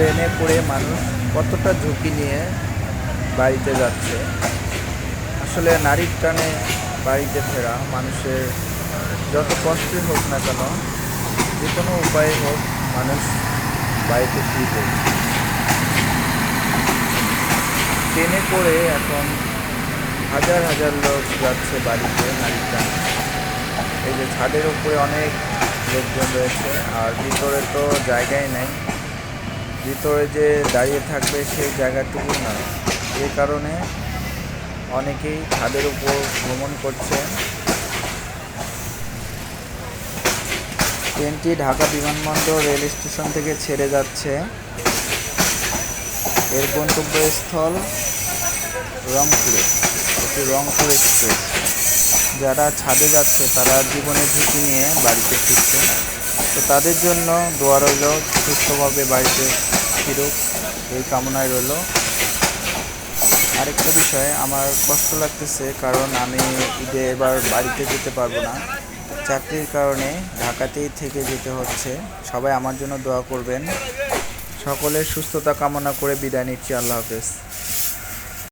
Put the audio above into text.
ট্রেনে করে মানুষ কতটা ঝুঁকি নিয়ে বাড়িতে যাচ্ছে। আসলে নারীর টানে বাড়িতে ফেরা মানুষের যত কষ্টই হোক না কেন যে কোনো উপায়ে হোক মানুষ বাড়িতে ফিরবে। ট্রেনে করে এখন হাজার হাজার লোক যাচ্ছে বাড়িতে নারীর টানে। এই যে ছাদের উপরে অনেক লোকজন রয়েছে, আর ভিতরে তো জায়গাই নেই। ভিতরে যে দাঁড়িয়ে থাকবে সেই জায়গাটুকু না। এ কারণে অনেকেই ছাদের উপর ভ্রমণ করছে ট্রেনটি ঢাকা বিমানবন্দর রেল স্টেশন থেকে ছেড়ে যাচ্ছে। এর গন্তব্যস্থল রংপুরে। এটি রংপুর এক্সপ্রেস। যারা ছাদে যাচ্ছে, তারা জীবনের ঝুঁকি নিয়ে বাড়িতে ফিরছে তো তাদের জন্য দোয়া সুস্থভাবে বাড়িতে ফিরুক, এই কামনায় রইল। আরেকটা বিষয়ে আমার কষ্ট লাগতেছে, কারণ আমি ঈদে এবার বাড়িতে যেতে পারব না। চাকরির কারণে ঢাকাতেই থেকে যেতে হচ্ছে। সবাই আমার জন্য দোয়া করবেন। সকলের সুস্থতা কামনা করে বিদায় নিচ্ছি। আল্লাহ হাফেজ।